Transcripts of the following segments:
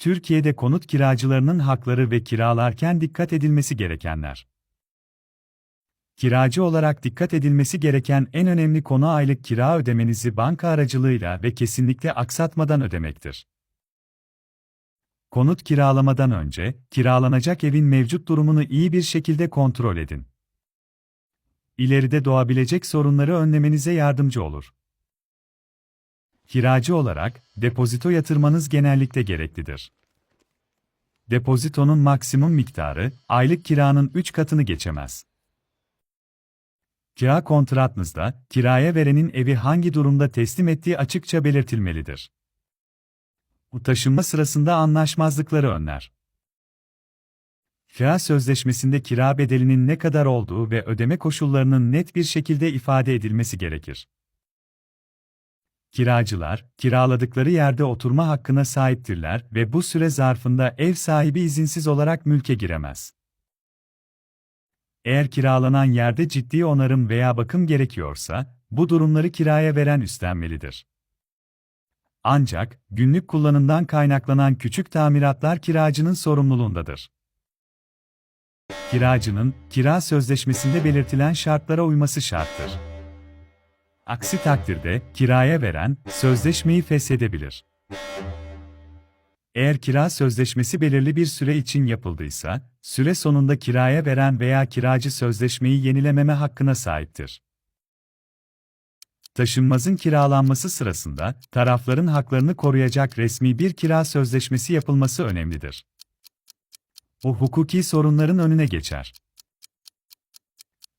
Türkiye'de konut kiracılarının hakları ve kiralarken dikkat edilmesi gerekenler. Kiracı olarak dikkat edilmesi gereken en önemli konu aylık kira ödemenizi banka aracılığıyla ve kesinlikle aksatmadan ödemektir. Konut kiralamadan önce, kiralanacak evin mevcut durumunu iyi bir şekilde kontrol edin. İleride doğabilecek sorunları önlemenize yardımcı olur. Kiracı olarak, depozito yatırmanız genellikle gereklidir. Depozitonun maksimum miktarı, aylık kiranın 3 katını geçemez. Kira kontratınızda, kiraya verenin evi hangi durumda teslim ettiği açıkça belirtilmelidir. Bu taşınma sırasında anlaşmazlıkları önler. Kira sözleşmesinde kira bedelinin ne kadar olduğu ve ödeme koşullarının net bir şekilde ifade edilmesi gerekir. Kiracılar, kiraladıkları yerde oturma hakkına sahiptirler ve bu süre zarfında ev sahibi izinsiz olarak mülke giremez. Eğer kiralanan yerde ciddi onarım veya bakım gerekiyorsa, bu durumları kiraya veren üstlenmelidir. Ancak, günlük kullanımdan kaynaklanan küçük tamiratlar kiracının sorumluluğundadır. Kiracının, kira sözleşmesinde belirtilen şartlara uyması şarttır. Aksi takdirde, kiraya veren, sözleşmeyi feshedebilir. Eğer kira sözleşmesi belirli bir süre için yapıldıysa, süre sonunda kiraya veren veya kiracı sözleşmeyi yenilememe hakkına sahiptir. Taşınmazın kiralanması sırasında, tarafların haklarını koruyacak resmi bir kira sözleşmesi yapılması önemlidir. Bu hukuki sorunların önüne geçer.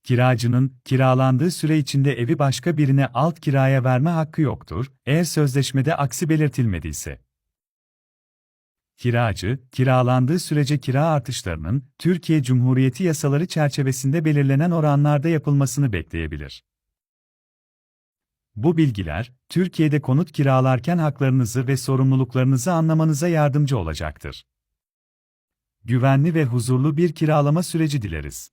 Kiracının, kiralandığı süre içinde evi başka birine alt kiraya verme hakkı yoktur, eğer sözleşmede aksi belirtilmediyse. Kiracı, kiralandığı sürece kira artışlarının, Türkiye Cumhuriyeti yasaları çerçevesinde belirlenen oranlarda yapılmasını bekleyebilir. Bu bilgiler, Türkiye'de konut kiralarken haklarınızı ve sorumluluklarınızı anlamanıza yardımcı olacaktır. Güvenli ve huzurlu bir kiralama süreci dileriz.